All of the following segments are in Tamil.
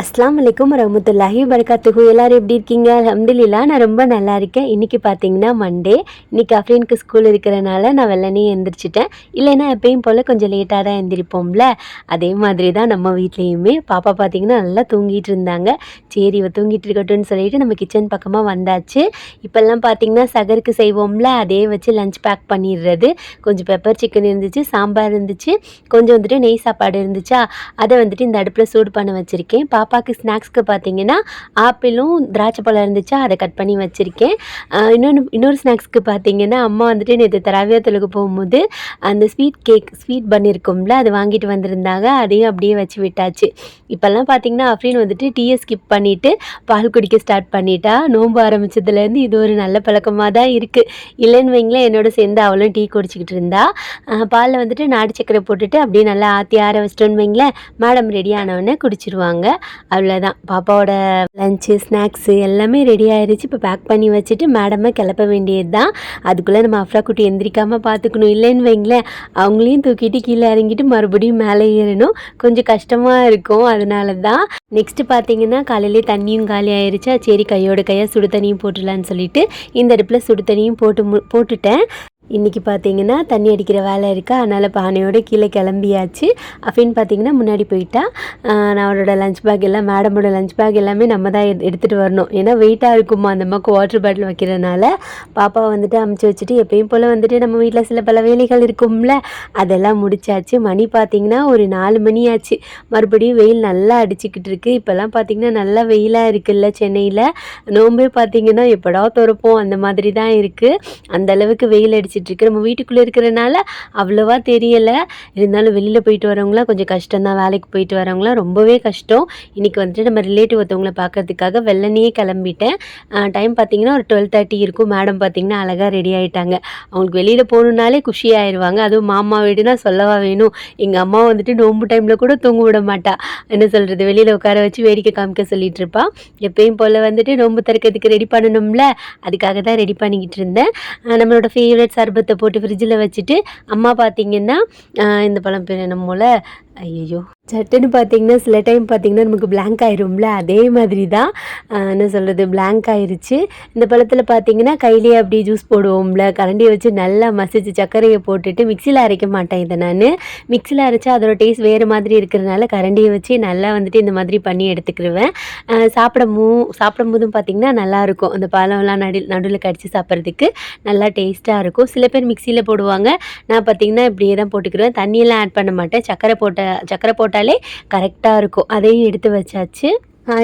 அஸ்லாம் வலைக்கும் ரஹமத்துல்லாஹி வரகாத்துகு எல்லாரும் எப்படி இருக்கீங்க? அல்ஹம்துலில்லாஹ் நான் ரொம்ப நல்லா இருக்கேன். இன்றைக்கி பார்த்தீங்கன்னா மண்டே இன்றைக்கி அஃப்ரீனுக்கு ஸ்கூல் இருக்கிறனால நான் வெள்ளனே எழுந்திரிச்சிட்டேன் இல்லைன்னா எப்பயும் போல் கொஞ்சம் லேட்டாக தான் எழுந்திரிப்போம்ல அதே மாதிரி தான் நம்ம வீட்லேயுமே. பாப்பா பார்த்தீங்கன்னா நல்லா தூங்கிட்டு இருந்தாங்க. சரி இவ தூங்கிட்டு இருக்கட்டும்னு சொல்லிட்டு நம்ம கிச்சன் பக்கமாக வந்தாச்சு. இப்போல்லாம் பார்த்தீங்கன்னா சகருக்கு செய்வோம்ல. அதே வச்சு லஞ்ச் பேக் பண்ணிடுறது. கொஞ்சம் பெப்பர் சிக்கன் இருந்துச்சு சாம்பார் இருந்துச்சு. கொஞ்சம் வந்துட்டு நெய் சாப்பாடு இருந்துச்சா? அதை வந்துட்டு இந்த அடுப்பில் சூடு பண்ண வச்சுருக்கேன். பாப்பாவுக்கு ஸ்நாக்ஸ்க்கு பார்த்தீங்கன்னா ஆப்பிளும் திராட்சை பழம் இருந்துச்சா அதை கட் பண்ணி வச்சுருக்கேன். இன்னொன்று இன்னொரு ஸ்நாக்ஸ்க்கு பார்த்தீங்கன்னா அம்மா வந்துட்டு நேற்று தராவியத்தலுக்கு போகும்போது அந்த ஸ்வீட் கேக் ஸ்வீட் பண்ணியிருக்கோம்ல அது வாங்கிட்டு வந்திருந்தாங்க. அதையும் அப்படியே வச்சு விட்டாச்சு. இப்போல்லாம் பார்த்தீங்கன்னா அஃப்ரீன் வந்துட்டு டீயை ஸ்கிப் பண்ணிவிட்டு பால் குடிக்க ஸ்டார்ட் பண்ணிட்டா. நோன்பு ஆரம்பிச்சதுலேருந்து இது ஒரு நல்ல பழக்கமாக தான் இருக்குது இல்லைன்னு வைங்களேன் என்னோட சேர்ந்து அவளும் டீ குடிச்சிக்கிட்டு இருந்தா. பாலில் வந்துட்டு நாட்டு சக்கரை போட்டுட்டு அப்படியே நல்லா ஆற்றி ஆற வச்சிட்டோன்னு வைங்களேன் மேடம் ரெடி ஆனவொடனே குடிச்சிருவாங்க. அவ்வளோதான் பாப்பாவோட லஞ்சு ஸ்நாக்ஸு எல்லாமே ரெடி ஆயிருச்சு. இப்போ பேக் பண்ணி வச்சுட்டு மேடமை கிளப்ப வேண்டியது தான் அதுக்குள்ளே நம்ம அஃப்ரா குட்டி எந்திரிக்காமல் பார்த்துக்கணும் இல்லைன்னு வைங்களேன் அவங்களையும் தூக்கிட்டு கீழே இறங்கிட்டு மறுபடியும் மேலே ஏறணும். கொஞ்சம் கஷ்டமாக இருக்கும். அதனால தான் நெக்ஸ்ட்டு பார்த்தீங்கன்னா காலையிலே தண்ணியும் காலி ஆயிருச்சா? சரி கையோட கையாக சுடு தண்ணியும் போட்டுடலான்னு சொல்லிட்டு இந்த அடுப்பில் சுடு தண்ணியும் போட்டு மு போட்டுட்டேன். இன்றைக்கி பார்த்தீங்கன்னா தண்ணி அடிக்கிற வேலை இருக்கா. அதனால் பானையோட கீழே கிளம்பியாச்சு. அப்படின்னு பார்த்தீங்கன்னா முன்னாடி போயிட்டா. நான் அவரோட லஞ்ச் பேக் எல்லாம் மேடமோட லஞ்ச் பேக் எல்லாமே நம்ம தான் எடுத்துகிட்டு வரணும். ஏன்னா வெயிட்டாக இருக்குமா அந்த அம்மாவுக்கு வாட்டர் பாட்டில் வைக்கிறனால பாப்பா வந்துட்டு அமுச்சு வச்சுட்டு எப்பயும் போல் வந்துட்டு நம்ம வீட்டில் சில பல வேலைகள் இருக்கும்ல. அதெல்லாம் முடிச்சாச்சு. மணி பார்த்திங்கன்னா ஒரு நாலு மணி ஆச்சு. மறுபடியும் வெயில் நல்லா அடிச்சுக்கிட்டு இருக்குது இப்போல்லாம் பார்த்தீங்கன்னா நல்லா வெயிலாக இருக்குல்ல சென்னையில். நோம்பே பார்த்தீங்கன்னா எப்படா திறப்போம்? அந்த மாதிரி தான் இருக்குது அந்த அளவுக்கு வெயில் அடிச்சு இருக்கு நம்ம வீட்டுக்குள்ளே இருக்கிறனால அவ்வளோவா தெரியலை. இருந்தாலும் வெளியில் போயிட்டு வரவங்களாம் கொஞ்சம் கஷ்டம் தான் வேலைக்கு போயிட்டு வரவங்களாம் ரொம்பவே கஷ்டம். இன்றைக்கி வந்துட்டு நம்ம ரிலேட்டிவ் ஒருத்தவங்களை பார்க்கறதுக்காக வெள்ளனையே கிளம்பிட்டேன். டைம் பார்த்தீங்கன்னா ஒரு டுவெல் தேர்ட்டி இருக்கும். மேடம் பார்த்தீங்கன்னா அழகாக ரெடி ஆகிட்டாங்க அவங்களுக்கு வெளியில் போகணுன்னாலே குஷி ஆயிடுவாங்க அதுவும் மாமா வீடுனா சொல்லவா வேணும். எங்கள் அம்மா வந்துட்டு நோம்பு டைமில் கூட தூங்க விட மாட்டா. என்ன சொல்கிறது வெளியில் உட்கார வச்சு வேடிக்கை காமிக்க சொல்லிட்டு இருப்பா. எப்பயும் போல் வந்துட்டு நோம்பு திறக்கிறதுக்கு ரெடி பண்ணணும்ல. அதுக்காக தான் ரெடி பண்ணிக்கிட்டு இருந்தேன். நம்மளோட ஃபேவரட் பருப்பத்தை போட்டு ஃப்ரிட்ஜில் வச்சுட்டு அம்மா பார்த்தீங்கன்னா இந்த பழம் பேர் என்னமோல? ஐயோ சட்டுன்னு பார்த்தீங்கன்னா சில டைம் பார்த்தீங்கன்னா நமக்கு பிளாங்க் ஆயிரும்ல? அதே மாதிரி தான் என்ன சொல்கிறது பிளாங்க் ஆயிருச்சு. இந்த பழத்தில் பார்த்தீங்கன்னா கையிலேயே அப்படியே ஜூஸ் போடுவோம்ல? கரண்டியை வச்சு நல்லா மசிச்சு சர்க்கரையை போட்டுட்டு மிக்சியில் அரைக்க மாட்டேன் இதை நான். மிக்சியில் அரைச்சா அதோட டேஸ்ட் வேறு மாதிரி இருக்கிறனால கரண்டியை வச்சு நல்லா வந்துட்டு இந்த மாதிரி பண்ணி எடுத்துக்கிடுவேன் சாப்பிடமும் சாப்பிடமோ சாப்பிடும் போதும் பார்த்தீங்கன்னா நல்லாயிருக்கும். அந்த பழம்லாம் நடு நடுவில் கடிச்சு சாப்பிட்றதுக்கு நல்லா டேஸ்ட்டாக இருக்கும். சில பேர் மிக்சியில் போடுவாங்க. நான் பார்த்தீங்கன்னா இப்படியே தான் போட்டுக்கிடுவேன் தண்ணியெல்லாம் ஆட் பண்ண மாட்டேன். சக்கரை போட்ட சக்கரை போட்டாலே கரெக்டாக இருக்கும். அதையும் எடுத்து வச்சாச்சு.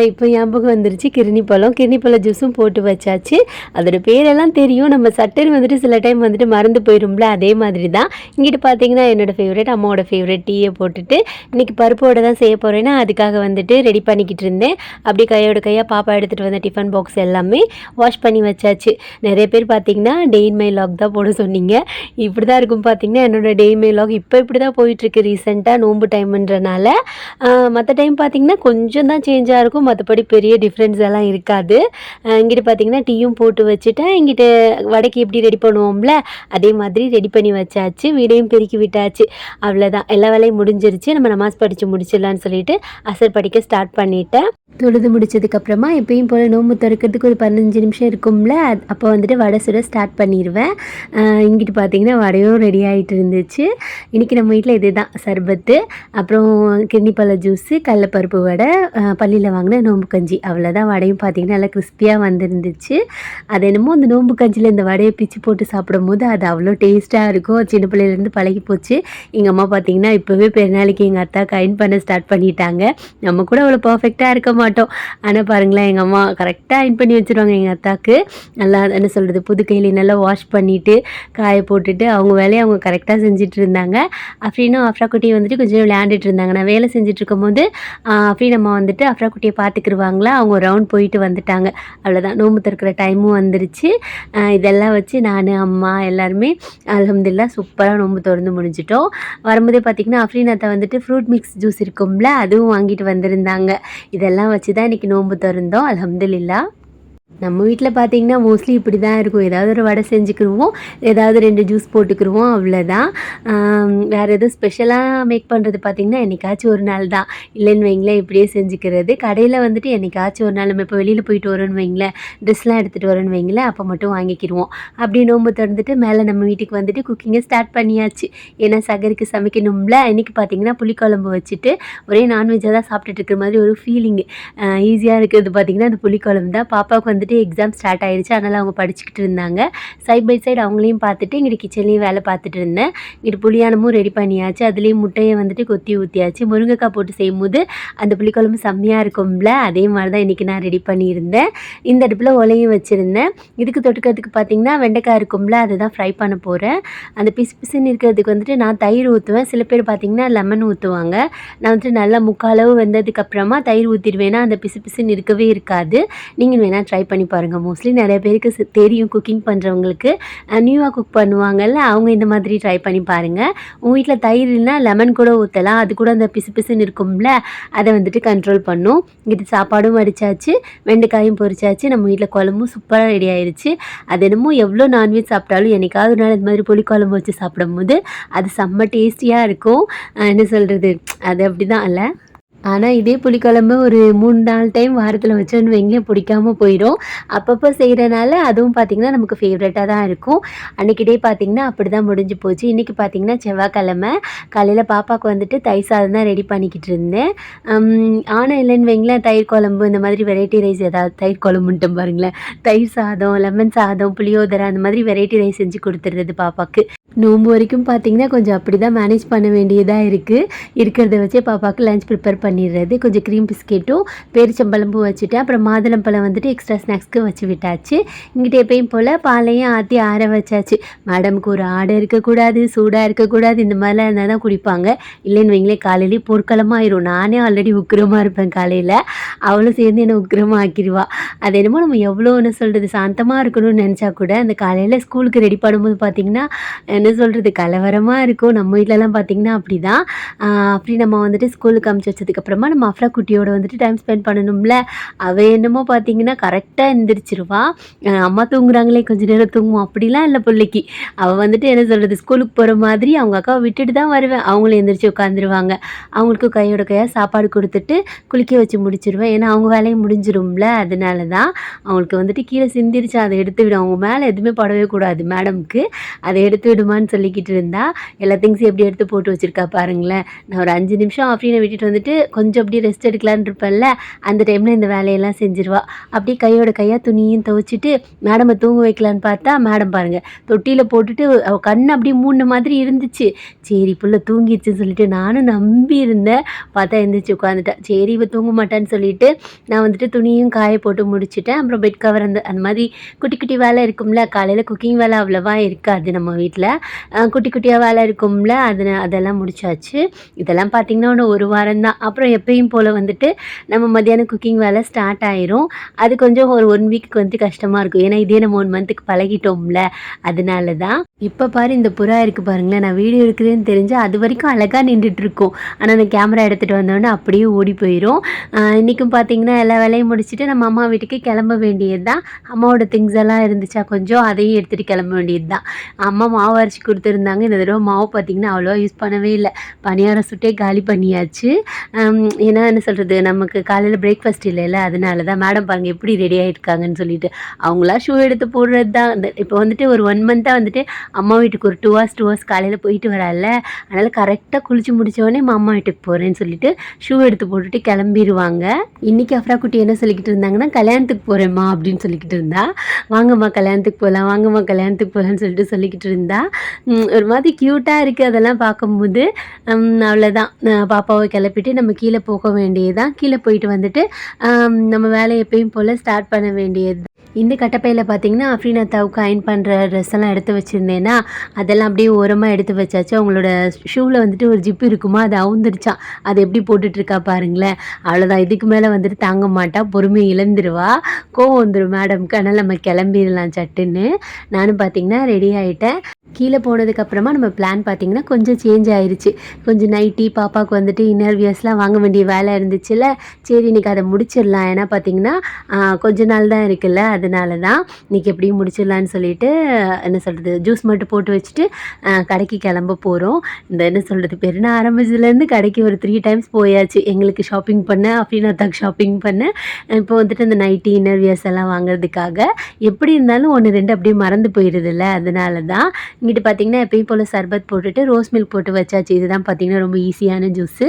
இப்போ ஞாபகம் வந்துருச்சு. கிருணி பழம். கிருணி பழம் ஜூஸும் போட்டு வச்சாச்சு. அதோட பேரெல்லாம் தெரியும். நம்ம சட்டன் வந்துட்டு சில டைம் வந்துட்டு மறந்து போயிடும்ல அதே மாதிரி தான் இங்கிட்டு பார்த்தீங்கன்னா என்னோட ஃபேவரட் அம்மாவோட ஃபேவரட் டீயை போட்டுட்டு இன்றைக்கி பருப்போட தான் செய்ய போகிறேன்னா அதுக்காக வந்துட்டு ரெடி பண்ணிக்கிட்டு இருந்தேன். அப்படியே கையோட கையாக பாப்பா எடுத்துகிட்டு வந்த டிஃபன் பாக்ஸ் எல்லாமே வாஷ் பண்ணி வச்சாச்சு. நிறைய பேர் பார்த்தீங்கன்னா டே இன் மை லாக் தான் போட சொன்னீங்க. இப்படி தான் இருக்கும் பார்த்தீங்கன்னா என்னோட டே இன் மை லாக் இப்போ இப்படி தான் போயிட்டுருக்கு ரீசெண்டாக நோம்பு டைம்ன்றனால மற்ற டைம் பார்த்தீங்கன்னா கொஞ்சம் தான் சேஞ்சாக இருக்கும். மற்றபடி பெரிய டிஃப்ரென்ஸ் எல்லாம் இருக்காது. இங்கிட்டு பார்த்தீங்கன்னா டீயும் போட்டு வச்சுட்டேன். இங்கிட்டு வடைக்கு எப்படி ரெடி பண்ணுவோம்ல அதே மாதிரி ரெடி பண்ணி வச்சாச்சு. வீடையும் பெருக்கி விட்டாச்சு. அவ்வளோதான் எல்லா வேலையும் முடிஞ்சிருச்சு. நம்ம நமாஸ் படித்து முடிச்சிடலான்னு சொல்லிட்டு அசர் படிக்க ஸ்டார்ட் பண்ணிட்டேன். தொழுது முடிச்சதுக்கப்புறமா எப்பயும் போல் நோம்பு திறக்கிறதுக்கு ஒரு பதினஞ்சு நிமிஷம் இருக்கும்ல அப்போ வந்துட்டு வடை சுட ஸ்டார்ட் பண்ணிடுவேன் இங்கிட்டு பார்த்தீங்கன்னா வடையும் ரெடி ஆகிட்டு இருந்துச்சு. இன்றைக்கி நம்ம வீட்டில் இதுதான் சர்பத்து. அப்புறம் கிண்ணிப்பழ ஜூஸு கடலப்பருப்பு வடை பள்ளியில் வாங்கின நோம்பு கஞ்சி. அவ்வளோதான் வடையும் பார்த்தீங்கன்னா நல்லா கிறிஸ்பியாக வந்துருந்துச்சு. அது என்னமோ அந்த நோம்பு கஞ்சியில் இந்த வடையை பிச்சு போட்டு சாப்பிடும் போது அது அவ்வளோ டேஸ்ட்டாக இருக்கும். சின்ன பிள்ளையிலேருந்து பழகி போச்சு. எங்கள் அம்மா பார்த்தீங்கன்னா இப்போவே பெருநாளைக்கு எங்கள் அத்தா கைன் பண்ண ஸ்டார்ட் பண்ணிட்டாங்க. நம்ம கூட அவ்வளோ பர்ஃபெக்டாக இருக்க மாட்டோம். ஆனால் பாருங்களேன் எங்கள் அம்மா கரெக்டாக அயன் பண்ணி வச்சுருவாங்க எங்கள் அத்தாக்கு. நல்லா என்ன சொல்கிறது புது கையில நல்லா வாஷ் பண்ணிவிட்டு காய போட்டுட்டு அவங்க வேலையை அவங்க கரெக்டாக செஞ்சுட்டு இருந்தாங்க. அஃப்ரீனும் அஃப்ரா வந்துட்டு கொஞ்சம் விளையாண்டுட்டு இருந்தாங்க. நான் வேலை செஞ்சுட்டு இருக்கும்போது அஃப்ரீன் அம்மா வந்துட்டு அஃப்ரா குட்டியை பார்த்துக்கிருவாங்களா? அவங்க ரவுண்ட் போயிட்டு வந்துட்டாங்க. அவ்வளோதான் நோம்பு திறக்கிற டைமும் வந்துருச்சு. இதெல்லாம் வச்சு நான் அம்மா எல்லாருமே அல்ஹம்துலில்லாஹ் சூப்பராக நோம்பு திறந்து முடிஞ்சிட்டோம். வரும்போதே பார்த்திங்கன்னா அஃப்ரீனத்தை வந்துட்டு ஃப்ரூட் மிக்ஸ் ஜூஸ் இருக்கும்ல அதுவும் வாங்கிட்டு வந்திருந்தாங்க. இதெல்லாம் வச்சு தான் இன்றைக்கி நோன்பு திறந்தோம். அலமதுல்லா நம்ம வீட்டில் பார்த்தீங்கன்னா மோஸ்ட்லி இப்படி தான் இருக்கும். ஏதாவது ஒரு வடை செஞ்சுக்கிருவோம். ஏதாவது ரெண்டு ஜூஸ் போட்டுக்கிருவோம். அவ்வளோதான் வேறு எதுவும் ஸ்பெஷலாக மேக் பண்ணுறது பார்த்திங்கன்னா என்னைக்காச்சும் ஒரு நாள் தான். இல்லைன்னு வைங்களேன் இப்படியே செஞ்சுக்கிறது. கடையில் வந்துட்டு என்னைக்காச்சும் ஒரு நாள் நம்ம இப்போ வெளியில் போயிட்டு வரோன்னு வைங்களேன் ட்ரெஸ்லாம் எடுத்துகிட்டு வரோன்னு வைங்களேன் அப்போ மட்டும் வாங்கிக்கிடுவோம் அப்படி நோம்பு திறந்துட்டு மேலே நம்ம வீட்டுக்கு வந்துட்டு குக்கிங்கை ஸ்டார்ட் பண்ணியாச்சு. ஏன்னா சகருக்கு சமைக்கணும்ல. இன்றைக்கி பார்த்தீங்கன்னா புளிக்குழம்பு வச்சுட்டு ஒரே நான்வெஜ்ஜாக தான் சாப்பிட்டுட்டு இருக்கிற மாதிரி ஒரு ஃபீலிங்கு ஈஸியாக இருக்கிறது பார்த்திங்கன்னா அந்த புளிக்குழம்பு தான். பாப்பாவுக்கு வந்துட்டு எக்ஸாம் ஸ்டார்ட் ஆயிடுச்சு அதனால் அவங்க படிச்சுக்கிட்டு இருந்தாங்க. சைட் பை சைடு அவங்களையும் பார்த்துட்டு இங்கிட்டு கிச்சன்லேயும் வேலை பார்த்துட்டு இருந்தேன். இங்கிட்டு புளியானமும் ரெடி பண்ணியாச்சு. அதுலேயும் முட்டையை வந்துட்டு கொத்தி ஊற்றியாச்சு முருங்கைக்காய் போட்டு செய்யும்போது அந்த புளிக்குழம்பு செம்மையாக இருக்கும்ல? அதே மாதிரி தான் இன்றைக்கி நான் ரெடி பண்ணியிருந்தேன். இந்த அடுப்பில் ஒலையும் வச்சுருந்தேன். இதுக்கு தொட்டுக்கிறதுக்கு பார்த்தீங்கன்னா வெண்டைக்காய் இருக்கும்ல? அதை தான் ஃப்ரை பண்ண போகிறேன் அந்த பிசு பிசுன்னு இருக்கிறதுக்கு வந்துட்டு நான் தயிர் ஊற்றுவேன் சில பேர் பார்த்தீங்கன்னா லெமன் ஊற்றுவாங்க நான் வந்துட்டு நல்லா முக்காலவு வந்ததுக்கப்புறமா தயிர் ஊற்றிடுவேன்னா அந்த பிசு பிசுன்னு இருக்கவே இருக்காது. நீங்கள் வேணால் ட்ரை பண்ணி பாருங்கள் மோஸ்ட்லி நிறைய பேருக்கு தெரியும் குக்கிங் பண்ணுறவங்களுக்கு நியூவாக குக் பண்ணுவாங்கல்ல அவங்க இந்த மாதிரி ட்ரை பண்ணி பாருங்கள் உங்கள் வீட்டில் தயிர் இல்லைனா லெமன் கூட ஊற்றலாம் அது கூட அந்த பிசு பிசுன்னு இருக்கும்ல அதை வந்துட்டு கண்ட்ரோல் பண்ணும். இது சாப்பாடும் அடித்தாச்சு வெண்டைக்காயும் பொரிச்சாச்சு. நம்ம வீட்டில் குழம்பும் சூப்பராக ரெடி ஆயிடுச்சு அது என்னமோ எவ்வளோ நான்வெஜ் சாப்பிட்டாலும் என்றைக்காவது ஒரு நாள் இந்த மாதிரி புளி குழம்பு வச்சு சாப்பிடும்போது அது செம்ம டேஸ்டியாக இருக்கும். என்ன சொல்கிறது அது அப்படி தான் இல்லை. ஆனால் இதே புளிக்குழம்பு ஒரு மூணு நாலு டைம் வாரத்தில் வச்சோன்னு வைங்க பிடிக்காம போயிடும் அப்பப்போ செய்கிறனால அதுவும் பார்த்திங்கன்னா நமக்கு ஃபேவரட்டாக தான் இருக்கும். அன்றைக்கிட்டே பார்த்திங்கன்னா அப்படி தான் முடிஞ்சு போச்சு. இன்றைக்கி பார்த்திங்கன்னா செவ்வாய்க்கிழமை. காலையில் பாப்பாவுக்கு வந்துட்டு தயிர் சாதம் தான் ரெடி பண்ணிக்கிட்டு இருந்தேன். ஆனால் இல்லைன்னு வைங்களேன் தயிர் குழம்பு இந்த மாதிரி வெரைட்டி ரைஸ் ஏதாவது தயிர் குழம்புன்ட்டு பாருங்களேன். தயிர் சாதம் லெமன் சாதம் புளியோதரை அந்த மாதிரி வெரைட்டி ரைஸ் செஞ்சு கொடுத்துருது பாப்பாவுக்கு நோம்பு வரைக்கும் பார்த்தீங்கன்னா கொஞ்சம் அப்படி தான் மேனேஜ் பண்ண வேண்டியதாக இருக்குது இருக்கிறத வச்சே பாப்பாவுக்கு லஞ்ச் ப்ரிப்பேர் பண்ணிடுறது. கொஞ்சம் க்ரீம் பிஸ்கெட்டும் பேரிச்சம்பழம்பும் வச்சுட்டேன். அப்புறம் மாதுளம்பழம் வந்துட்டு எக்ஸ்ட்ரா ஸ்நாக்ஸ்க்கு வச்சு விட்டாச்சு. இங்கிட்ட எப்பயும் போல் பாலையும் ஆற்றி ஆற வச்சாச்சு. மேடமுக்கு ஒரு ஆடை இருக்கக்கூடாது சூடாக இருக்கக்கூடாது இந்த மாதிரிலாம் இருந்தால் தான் குடிப்பாங்க. இல்லைன்னு வைங்களேன் காலையிலேயே பொற்களமாயிரும் நானே ஆல்ரெடி உக்கிரமாக இருப்பேன் காலையில். அவளும் சேர்ந்து என்னை உக்கிரமாக ஆக்கிடுவா. அது என்னமோ நம்ம எவ்வளோ ஒன்று சொல்கிறது சாந்தமாக இருக்கணும்னு நினச்சா கூட அந்த காலையில் ஸ்கூலுக்கு ரெடி பண்ணும்போது பார்த்திங்கன்னா என்ன சொல்கிறது கலவரமாக இருக்கும். நம்ம வீட்டிலலாம் பார்த்திங்கன்னா அப்படி தான் அப்படி நம்ம வந்துட்டு ஸ்கூலுக்கு அமுச்சு வச்சதுக்கப்புறமா நம்ம அஃப்ரா குட்டியோட வந்துட்டு டைம் ஸ்பெண்ட் பண்ணணும்ல. அவள் என்னமோ பார்த்திங்கன்னா கரெக்டாக எந்திரிச்சிருவா. அம்மா தூங்குறாங்களே கொஞ்ச நேரம் தூங்குவோம். அப்படிலாம் இல்லை பிள்ளைக்கு. அவள் வந்துட்டு என்ன சொல்கிறது ஸ்கூலுக்கு போகிற மாதிரி அவங்க அக்காவை விட்டுட்டு தான் வருவேன். அவங்களும் எந்திரிச்சு உட்காந்துருவாங்க அவங்களுக்கு கையோட கையாக சாப்பாடு கொடுத்துட்டு குளிக்க வச்சு முடிச்சிருவேன். ஏன்னா அவங்க வேலையும் முடிஞ்சிரும்ல அதனால தான் அவங்களுக்கு வந்துட்டு கீழே சிந்திருச்சு அதை எடுத்து விடும் அவங்க மேலே எதுவுமே படவே கூடாது மேடம்க்கு. அதை எடுத்து விடும் விடுமான்னு சொல்லிக்கிட்டு இருந்தா எல்லா திங்ஸையும் எப்படி எடுத்து போட்டு வச்சிருக்கா பாருங்களேன். நான் ஒரு அஞ்சு நிமிஷம் ஆஃப்ரீனை விட்டுட்டு வந்துட்டு கொஞ்சம் அப்படியே ரெஸ்ட் எடுக்கலான்னு இருப்பேன்ல அந்த டைமில் இந்த வேலையெல்லாம் செஞ்சிருவா. அப்படியே கையோட கையாக துணியும் துவைச்சிட்டு மேடமை தூங்க வைக்கலான்னு பார்த்தா மேடம் பாருங்கள் தொட்டியில் போட்டுட்டு அவள் கண் அப்படியே மூணு மாதிரி இருந்துச்சு. சரி புள்ள தூங்கிடுச்சுன்னு சொல்லிட்டு நானும் நம்பி இருந்தேன். பார்த்தா எழுந்திரிச்சு உட்காந்துட்டா சரி இவ தூங்க மாட்டான்னு சொல்லிட்டு நான் வந்துட்டு துணியும் காய போட்டு முடிச்சுட்டேன். அப்புறம் பெட் கவர் அந்த அந்த மாதிரி குட்டி குட்டி வேலை இருக்கும்ல காலையில் குக்கிங் வேலை அவ்வளோவா இருக்காது நம்ம வீட்டில் குட்டி குட்டியாக வேலை இருக்கும்ல அது அதெல்லாம் முடிச்சாச்சு. இதெல்லாம் பார்த்திங்கன்னா ஒன்று ஒரு வாரம் தான் அப்புறம் எப்பயும் போல் வந்துட்டு நம்ம மத்தியானம் குக்கிங் வேலை ஸ்டார்ட் ஆயிரும். அது கொஞ்சம் ஒரு ஒன் வீக் வந்து கஷ்டமாக இருக்கும். ஏன்னா இதே நம்ம ஒன் மந்த்துக்கு பழகிட்டோம்ல அதனால தான் இப்போ பாரு இந்த புறா இருக்குது பாருங்களேன். நான் வீடியோ இருக்குதுன்னு தெரிஞ்சு அது வரைக்கும் அழகாக நின்றுட்டு இருக்கும். ஆனால் அந்த கேமரா எடுத்துகிட்டு வந்தோடனே அப்படியே ஓடி போயிடும் இன்றைக்கும் பார்த்தீங்கன்னா எல்லா வேலையும் முடிச்சுட்டு நம்ம அம்மா வீட்டுக்கு கிளம்ப வேண்டியது தான் அம்மாவோட திங்ஸ் எல்லாம் இருந்துச்சா கொஞ்சம் அதையும் எடுத்துகிட்டு கிளம்ப வேண்டியது தான் அம்மா மாவு அரைச்சி கொடுத்துருந்தாங்க. இந்த தடவை மாவு பார்த்திங்கன்னா அவ்வளோவா யூஸ் பண்ணவே இல்லை. பணியாரம் சுட்டே காலி பண்ணியாச்சு. ஏன்னா என்ன சொல்கிறது நமக்கு காலையில் பிரேக்ஃபாஸ்ட் இல்லைல்ல அதனால தான் மேடம் பாருங்கள் எப்படி ரெடி ஆகிருக்காங்கன்னு சொல்லிட்டு. அவங்களா ஷூ எடுத்து போடுறது தான் இந்த இப்போ வந்துட்டு ஒரு ஒன் மந்த்தாக வந்துட்டு அம்மா வீட்டுக்கு ஒரு டூ ஹவர்ஸ் டூ ஹவர்ஸ் காலையில் போயிட்டு வரல அதனால் கரெக்டாக குளிச்சு முடித்தவொடனே அம்மா வீட்டுக்கு போகிறேன்னு சொல்லிட்டு ஷூ எடுத்து போட்டுட்டு கிளம்பிடுவாங்க இன்றைக்கி அஃப்ரா குட்டி என்ன சொல்லிக்கிட்டு இருந்தாங்கன்னா கல்யாணத்துக்கு போகிறேம்மா அப்படின்னு சொல்லிக்கிட்டு இருந்தா. வாங்கம்மா கல்யாணத்துக்கு போகலாம் வாங்கம்மா கல்யாணத்துக்கு போகலான்னு சொல்லிட்டு சொல்லிக்கிட்டு இருந்தா. ஒரு மாதிரி க்யூட்டாக இருக்குது அதெல்லாம் பார்க்கும்போது. உம், அவ்வளோதான் பாப்பாவை கிளப்பிட்டு நம்ம கீழே போக வேண்டியதுதான். கீழே போயிட்டு வந்துட்டு நம்ம வேலையை எப்பயும் போல் ஸ்டார்ட் பண்ண வேண்டியது. இந்த கட்டப்பையில் பார்த்தீங்கன்னா அஃப்ரீனாத்தாவுக்கு அயன் பண்ணுற ட்ரெஸ் எல்லாம் எடுத்து வச்சுருந்தேன்னா அதெல்லாம் அப்படியே ஓரமாக எடுத்து வச்சாச்சு. அவங்களோட ஷூவில் வந்துட்டு ஒரு ஜிப்பு இருக்குமா? அது அவுந்துருச்சா? அது எப்படி போட்டுட்டு இருக்கா பாருங்களேன். அவ்வளோதான் இதுக்கு மேலே வந்துட்டு தாங்க மாட்டா. பொறுமையை இழந்துருவா. கோவம் வந்துடும் மேடம்க்கு அதனால் நம்ம கிளம்பிடலாம் சட்டுன்னு. நானும் பார்த்தீங்கன்னா ரெடி ஆகிட்டேன் கீழே கீழே போனதுக்கப்புறமா நம்ம பிளான் பார்த்திங்கன்னா கொஞ்சம் சேஞ்ச் ஆயிருச்சு. கொஞ்சம் நைட்டி பாப்பாவுக்கு வந்துட்டு இன்னர் வியர்ஸ்லாம் வாங்க வேண்டிய வேலை இருந்துச்சுல்ல? சரி இன்றைக்கி அதை முடிச்சிடலாம். ஏன்னா பார்த்திங்கன்னா கொஞ்ச நாள் தான் இருக்குல்ல? அதனால தான் இன்றைக்கி எப்படியும் முடிச்சிடலான்னு சொல்லிட்டு என்ன சொல்கிறது ஜூஸ் மட்டும் போட்டு வச்சுட்டு கடைக்கு கிளம்ப போகிறோம் இந்த என்ன சொல்கிறது பெருநாள் ஆரம்பிச்சதுலேருந்து கடைக்கு ஒரு த்ரீ டைம்ஸ் போயாச்சு. எங்களுக்கு ஷாப்பிங் பண்ண அஃபீனாத்தாக்கு ஷாப்பிங் பண்ண. இப்போ வந்துட்டு அந்த நைட்டி இன்னர் வியர்ஸ் எல்லாம் வாங்குறதுக்காக எப்படி இருந்தாலும் ஒன்று ரெண்டு அப்படியே மறந்து போயிடுதுல்ல அதனால தான் இங்கிட்டு பார்த்திங்கன்னா எப்பயும் போல் சர்பத் போட்டுட்டு ரோஸ் மில்க் போட்டு வச்சாச்சு. இதுதான் பார்த்திங்கன்னா ரொம்ப ஈஸியான ஜூஸு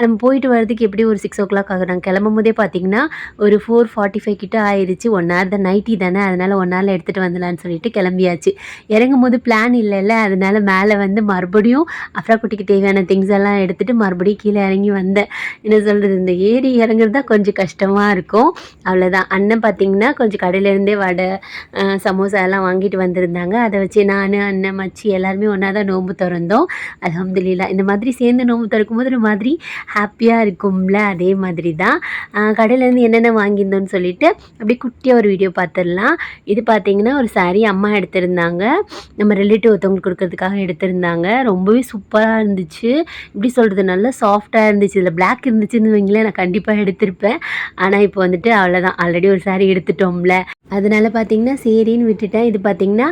நம்ம போயிட்டு வரதுக்கு எப்படி ஒரு சிக்ஸ் ஓ கிளாக் ஆகும். நாங்கள் கிளம்பும் போதே பார்த்தீங்கன்னா ஒரு ஃபோர் ஃபார்ட்டி ஃபைவ் கிட்ட ஆயிடுச்சு ஒன் ஹவர் தான் நைட்டி தானே. அதனால் ஒன் ஹவரில் எடுத்துகிட்டு வந்துடலான்னு சொல்லிட்டு கிளம்பியாச்சு. இறங்கும் போது பிளான் இல்லைல்ல. அதனால் மேலே வந்து மறுபடியும் அஃப்ரா குட்டிக்கு தேவையான திங்ஸ் எல்லாம் எடுத்துகிட்டு மறுபடியும் கீழே இறங்கி வந்தேன். என்ன சொல்கிறது இந்த ஏறி இறங்குறது தான் கொஞ்சம் கஷ்டமாக இருக்கும். அவ்வளோதான் அண்ணன் பார்த்தீங்கன்னா கொஞ்சம் கடையிலேருந்தே வடை சமோசா எல்லாம் வாங்கிட்டு வந்திருந்தாங்க. அதை வச்சு நான் அண்ணன் மச்சி எல்லாருமே ஒன்றா தான் நோம்பு திறந்தோம். அல்ஹம்துலில்லா. இந்த மாதிரி சேர்ந்து நோம்பு திறக்கும் போது ஒரு மாதிரி ஹாப்பியாக இருக்கும்ல அதே மாதிரி தான் கடையிலேருந்து என்னென்ன வாங்கியிருந்தோன்னு சொல்லிட்டு அப்படியே குட்டியாக ஒரு வீடியோ பார்த்துடலாம் இது பார்த்தீங்கன்னா ஒரு saree அம்மா எடுத்திருந்தாங்க. நம்ம ரிலேட்டிவ் ஒருத்தவங்களுக்கு கொடுக்கறதுக்காக எடுத்திருந்தாங்க. ரொம்பவே சூப்பராக இருந்துச்சு. எப்படி சொல்கிறது நல்லா சாஃப்டாக இருந்துச்சு. இதில் பிளாக் இருந்துச்சுன்னு வைங்களேன் நான் கண்டிப்பாக எடுத்திருப்பேன். ஆனால் இப்போ வந்துட்டு அவ்வளோதான் ஆல்ரெடி ஒரு saree எடுத்துட்டோம்ல. அதனால பார்த்தீங்கன்னா சரின்னு விட்டுட்டேன். இது பார்த்தீங்கன்னா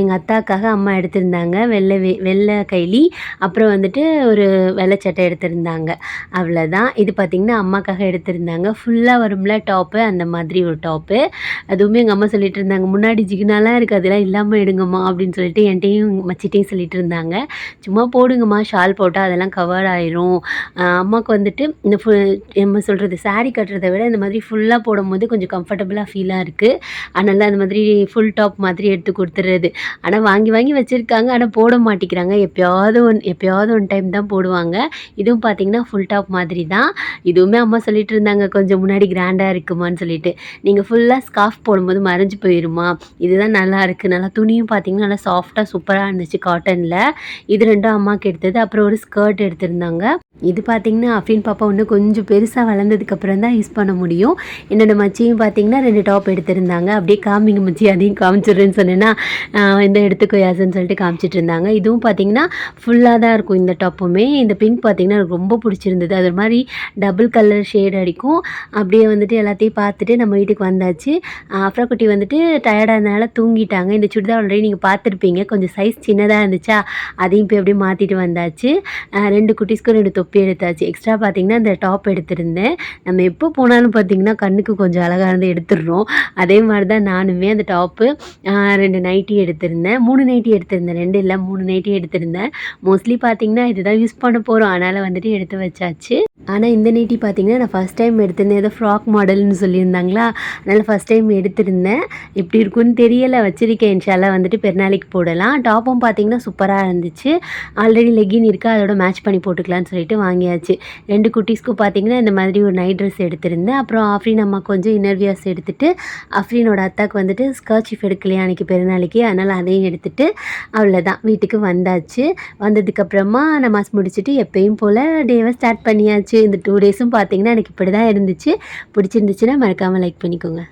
எங்கள் அத்தாக்காக அம்மா எடுத்திருந்தாங்க. வெள்ளை வே வெள்ளை கைலி. அப்புறம் வந்துட்டு ஒரு வெள்ளை சட்டை எடுத்திருந்தாங்க. அவ்வளோதான் இது பார்த்தீங்கன்னா அம்மாக்காக எடுத்திருந்தாங்க. ஃபுல்லாக வரும்ல டாப்பு அந்த மாதிரி ஒரு டாப்பு அதுவுமே எங்கள் அம்மா சொல்லிட்டு இருந்தாங்க. முன்னாடி ஜிகினாலாம் இருக்குது அதெல்லாம் இல்லாமல் எடுங்கம்மா. அப்படின்னு சொல்லிட்டு என்கிட்டையும் மச்சிட்டையும் சொல்லிட்டு இருந்தாங்க. சும்மா போடுங்கம்மா. ஷால் போட்டால் அதெல்லாம் கவர் ஆயிரும். அம்மாவுக்கு வந்துட்டு இந்த ஃபு நம்ம சொல்கிறது saree கட்டுறதை விட இந்த மாதிரி ஃபுல்லாக போடும்போது கொஞ்சம் கம்ஃபர்டபுளாக ஃபீலாக இருக்குது அதனால அந்த மாதிரி ஃபுல் டாப் மாதிரி எடுத்து கொடுத்துறது. ஆனால் வாங்கி வாங்கி வச்சு வச்சுருக்காங்க. ஆனால் போட மாட்டேங்கிறாங்க. எப்போயாவது ஒன் எப்பயாவது ஒன் டைம் தான் போடுவாங்க. இதுவும் பார்த்தீங்கன்னா ஃபுல் டாப் மாதிரி தான் இதுவுமே அம்மா சொல்லிட்டு இருந்தாங்க. கொஞ்சம் முன்னாடி கிராண்டாக இருக்குமான்னு சொல்லிட்டு. நீங்கள் ஃபுல்லாக ஸ்காஃப் போடும்போது மறைஞ்சு போயிருமா? இதுதான் நல்லா இருக்குது நல்லா துணியும் பார்த்தீங்கன்னா நல்லா சாஃப்டாக சூப்பராக இருந்துச்சு காட்டனில் இது ரெண்டும் அம்மாவுக்கு எடுத்தது அப்புறம் ஒரு ஸ்கர்ட் எடுத்திருந்தாங்க. இது பார்த்தீங்கன்னா அஃபின் பாப்பா இன்னும் கொஞ்சம் பெருசாக வளர்ந்ததுக்கப்புறம் தான் யூஸ் பண்ண முடியும். என்னோட மச்சியும் பார்த்தீங்கன்னா ரெண்டு டாப் எடுத்திருந்தாங்க. அப்படியே காமிங்க மச்சி அதையும் காமிச்சிடுறேன்னு சொன்னேன்னா இந்த எடுத்துக்கோ யாசன்னு சொல்லிட்டு காமிச்சிட்டு இருந்தாங்க இதுவும் பார்த்தீங்கன்னா ஃபுல்லாக தான் இருக்கும் இந்த டாப்புமே. இந்த பிங்க் பார்த்தீங்கன்னா எனக்கு ரொம்ப பிடிச்சிருந்தது. அது மாதிரி டபுள் கலர் ஷேட் அடிக்கும். அப்படியே வந்துட்டு எல்லாத்தையும் பார்த்துட்டு நம்ம வீட்டுக்கு வந்தாச்சு. அப்புறம் குட்டி வந்துட்டு டயர்டாக இருந்தனால தூங்கிட்டாங்க. இந்த சுடிதார் ஆல்ரெடி நீங்கள் பார்த்துருப்பீங்க. கொஞ்சம் சைஸ் சின்னதாக இருந்துச்சா அதையும் போய் அப்படியே மாற்றிட்டு வந்தாச்சு. ரெண்டு குட்டீஸ்க்கும் ரெண்டு தொப்பி எடுத்தாச்சு. எக்ஸ்ட்ரா பார்த்தீங்கன்னா இந்த டாப் எடுத்திருந்தேன். நம்ம எப்போ போனாலும் பார்த்தீங்கன்னா கண்ணுக்கு கொஞ்சம் அழகாக இருந்து எடுத்துடுறோம். அதே மாதிரி தான் நானுமே அந்த டாப்பு ரெண்டு நைட்டி எடுத்திருந்தேன். மூணு நைட்டி எடுத்து எடுத்திருந்தேன். ரெண்டு இல்லை மூணு நைட்டி எடுத்திருந்தேன். மோஸ்ட்லி பார்த்தீங்கன்னா இதுதான் யூஸ் பண்ண போகிறோம் அதனால் வந்துட்டு எடுத்து வச்சாச்சு. ஆனால் இந்த நைட்டி பார்த்தீங்கன்னா நான் ஃபஸ்ட் டைம் எடுத்திருந்தேன். ஏதோ ஃப்ராக் மாடல்னு சொல்லியிருந்தாங்களா? அதனால் ஃபஸ்ட் டைம் எடுத்திருந்தேன். எப்படி இருக்குன்னு தெரியலை வச்சிருக்கேன். இன்ஷால்லா வந்துட்டு பெருநாளைக்கு போடலாம். டாப்பும் பார்த்தீங்கன்னா சூப்பராக இருந்துச்சு. ஆல்ரெடி லெகின் இருக்குது அதோட மேட்ச் பண்ணி போட்டுக்கலாம்னு சொல்லிட்டு வாங்கியாச்சு. ரெண்டு குட்டீஸ்க்கும் பார்த்தீங்கன்னா இந்த மாதிரி ஒரு நைட் ட்ரெஸ் எடுத்திருந்தேன். அப்புறம் ஆஃப்ரீன் அம்மா கொஞ்சம் இன்னர்வியர்ஸ் எடுத்துகிட்டு அஃப்ரீனோட அத்தாக்கு வந்துட்டு ஸ்கர்ச்சிஃப் எடுக்கலையா அன்றைக்கி பெருநாளைக்கு? அதனால் அதையும் எடுத்துகிட்டு அவ்வளோதான் வீட்டுக்கு வந்தாச்சு. வந்ததுக்கப்புறமா நமாஸ் முடிச்சுட்டு எப்பயும் போல் டேவை ஸ்டார்ட் பண்ணியாச்சு. இந்த டூ டேஸும் பார்த்தீங்கன்னா எனக்கு இப்படி தான் இருந்துச்சு. பிடிச்சிருந்துச்சுன்னா மறக்காமல் லைக் பண்ணிக்கோங்க.